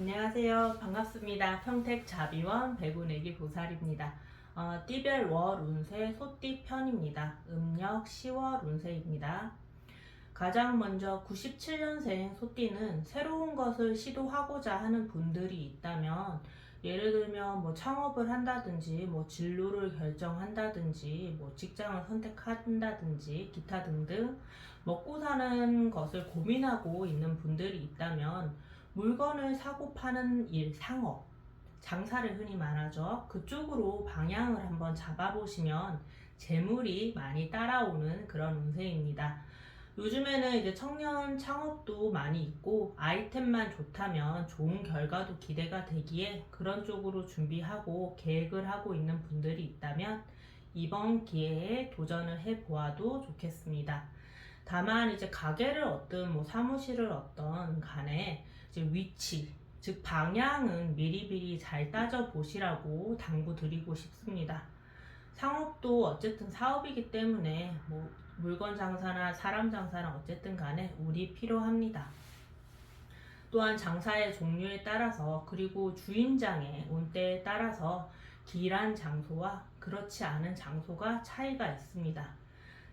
안녕하세요. 반갑습니다. 평택 자비원 배구내기 보살입니다. 어, 띠별 월 운세 소띠 편입니다. 음력 10월 운세입니다. 가장 먼저 97년생 소띠는 새로운 것을 시도하고자 하는 분들이 있다면 예를 들면 뭐 창업을 한다든지 뭐 진로를 결정한다든지 뭐 직장을 선택한다든지 기타 등등 먹고 사는 것을 고민하고 있는 분들이 있다면 물건을 사고 파는 일, 상업, 장사를 흔히 말하죠. 그쪽으로 방향을 한번 잡아보시면 재물이 많이 따라오는 그런 운세입니다. 요즘에는 이제 청년 창업도 많이 있고 아이템만 좋다면 좋은 결과도 기대가 되기에 그런 쪽으로 준비하고 계획을 하고 있는 분들이 있다면 이번 기회에 도전을 해 보아도 좋겠습니다. 다만 이제 가게를 얻든 뭐 사무실을 얻던 간에 이제 위치, 즉 방향은 미리미리 잘 따져 보시라고 당부드리고 싶습니다. 상업도 어쨌든 사업이기 때문에 뭐 물건 장사나 사람 장사나 어쨌든 간에 운이 필요합니다. 또한 장사의 종류에 따라서 그리고 주인장의 운때에 따라서 길한 장소와 그렇지 않은 장소가 차이가 있습니다.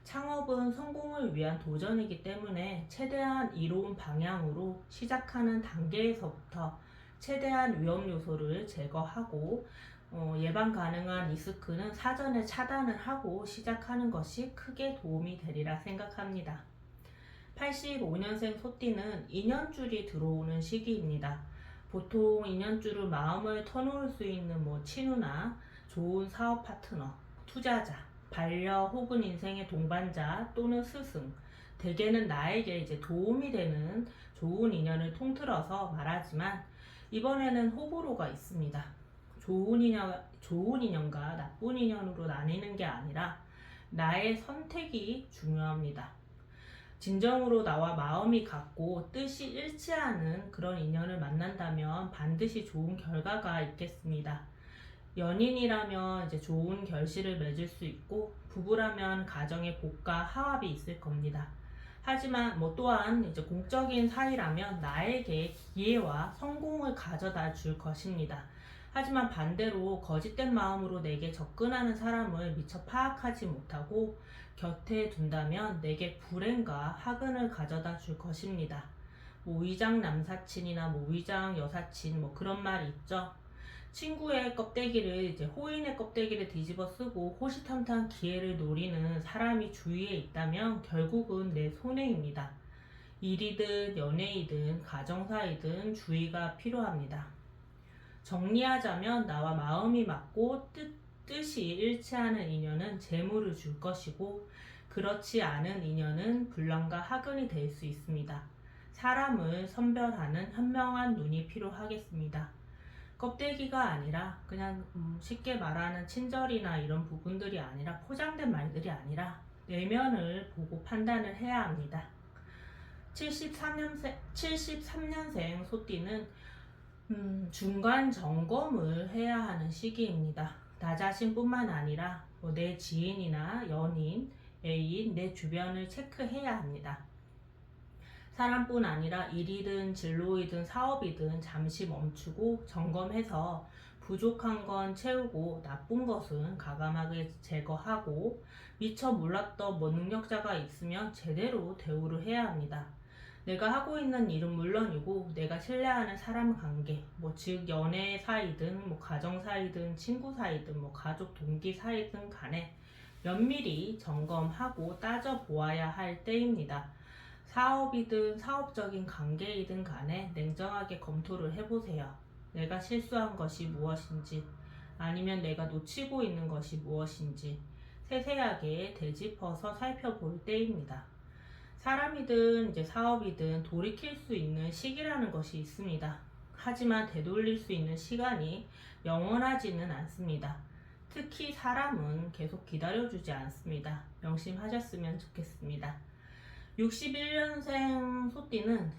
창업은 성공을 위한 도전이기 때문에 최대한 이로운 방향으로 시작하는 단계에서부터 최대한 위험 요소를 제거하고 어, 예방 가능한 리스크는 사전에 차단을 하고 시작하는 것이 크게 도움이 되리라 생각합니다. 85년생 소띠는 인연줄이 들어오는 시기입니다. 보통 인연줄을 마음을 터놓을 수 있는 뭐 친구나 좋은 사업 파트너, 투자자, 반려 혹은 인생의 동반자 또는 스승, 대개는 나에게 이제 도움이 되는 좋은 인연을 통틀어서 말하지만 이번에는 호불호가 있습니다. 좋은 인연, 좋은 인연과 나쁜 인연으로 나뉘는 게 아니라 나의 선택이 중요합니다. 진정으로 나와 마음이 같고 뜻이 일치하는 그런 인연을 만난다면 반드시 좋은 결과가 있겠습니다. 연인이라면 이제 좋은 결실을 맺을 수 있고 부부라면 가정의 복과 화합이 있을 겁니다. 하지만 뭐 또한 이제 공적인 사이라면 나에게 기회와 성공을 가져다 줄 것입니다. 하지만 반대로 거짓된 마음으로 내게 접근하는 사람을 미처 파악하지 못하고 곁에 둔다면 내게 불행과 화근을 가져다 줄 것입니다. 뭐 위장 남사친이나 뭐 위장 여사친 뭐 그런 말이 있죠. 친구의 껍데기를 이제 호인의 껍데기를 뒤집어 쓰고 호시탐탐 기회를 노리는 사람이 주위에 있다면 결국은 내 손해입니다. 일이든 연애이든 가정사이든 주의가 필요합니다. 정리하자면 나와 마음이 맞고 뜻, 뜻이 일치하는 인연은 재물을 줄 것이고 그렇지 않은 인연은 불량과 하근이 될 수 있습니다. 사람을 선별하는 현명한 눈이 필요하겠습니다. 껍데기가 아니라 그냥 음, 쉽게 말하는 친절이나 이런 부분들이 아니라 포장된 말들이 아니라 내면을 보고 판단을 해야 합니다. 73년생, 73년생 소띠는 음, 중간 점검을 해야 하는 시기입니다. 나 자신뿐만 아니라 뭐 내 지인이나 연인, 애인, 내 주변을 체크해야 합니다. 사람뿐 아니라 일이든 진로이든 사업이든 잠시 멈추고 점검해서 부족한 건 채우고 나쁜 것은 가감하게 제거하고 미처 몰랐던 뭐 능력자가 있으면 제대로 대우를 해야 합니다. 내가 하고 있는 일은 물론이고 내가 신뢰하는 사람 관계, 뭐 즉 연애 사이든 뭐 가정 사이든 친구 사이든 뭐 가족 동기 사이든 간에 면밀히 점검하고 따져 보아야 할 때입니다. 사업이든 사업적인 관계이든 간에 냉정하게 검토를 해보세요. 내가 실수한 것이 무엇인지, 아니면 내가 놓치고 있는 것이 무엇인지 세세하게 되짚어서 살펴볼 때입니다. 사람이든 이제 사업이든 돌이킬 수 있는 시기라는 것이 있습니다. 하지만 되돌릴 수 있는 시간이 영원하지는 않습니다. 특히 사람은 계속 기다려주지 않습니다. 명심하셨으면 좋겠습니다. 61년생 소띠는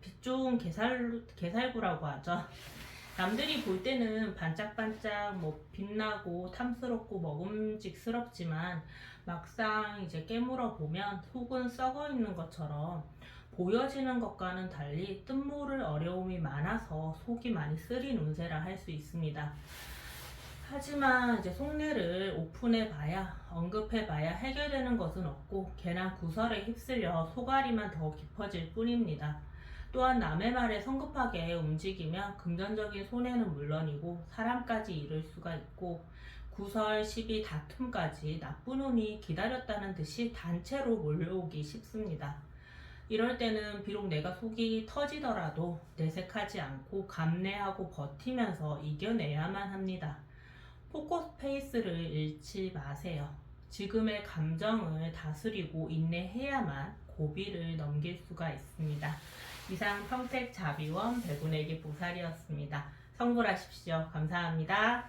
빛 좋은 개살, 개살구라고 하죠. 남들이 볼 때는 반짝반짝 뭐 빛나고 탐스럽고 먹음직스럽지만 막상 이제 깨물어 보면 속은 썩어 있는 것처럼 보여지는 것과는 달리 뜻모를 어려움이 많아서 속이 많이 쓰린 운세라 할 수 있습니다. 하지만 이제 속내를 오픈해 봐야 언급해 봐야 해결되는 것은 없고 괜한 구설에 휩쓸려 소갈이만 더 깊어질 뿐입니다. 또한 남의 말에 성급하게 움직이면 금전적인 손해는 물론이고 사람까지 잃을 수가 있고 구설, 시비, 다툼까지 나쁜 운이 기다렸다는 듯이 단체로 몰려오기 쉽습니다. 이럴 때는 비록 내가 속이 터지더라도 내색하지 않고 감내하고 버티면서 이겨내야만 합니다. 포커스 페이스를 잃지 마세요. 지금의 감정을 다스리고 인내해야만 고비를 넘길 수가 있습니다. 이상 평택 자비원 배구내기 보살이었습니다. 성불하십시오. 감사합니다.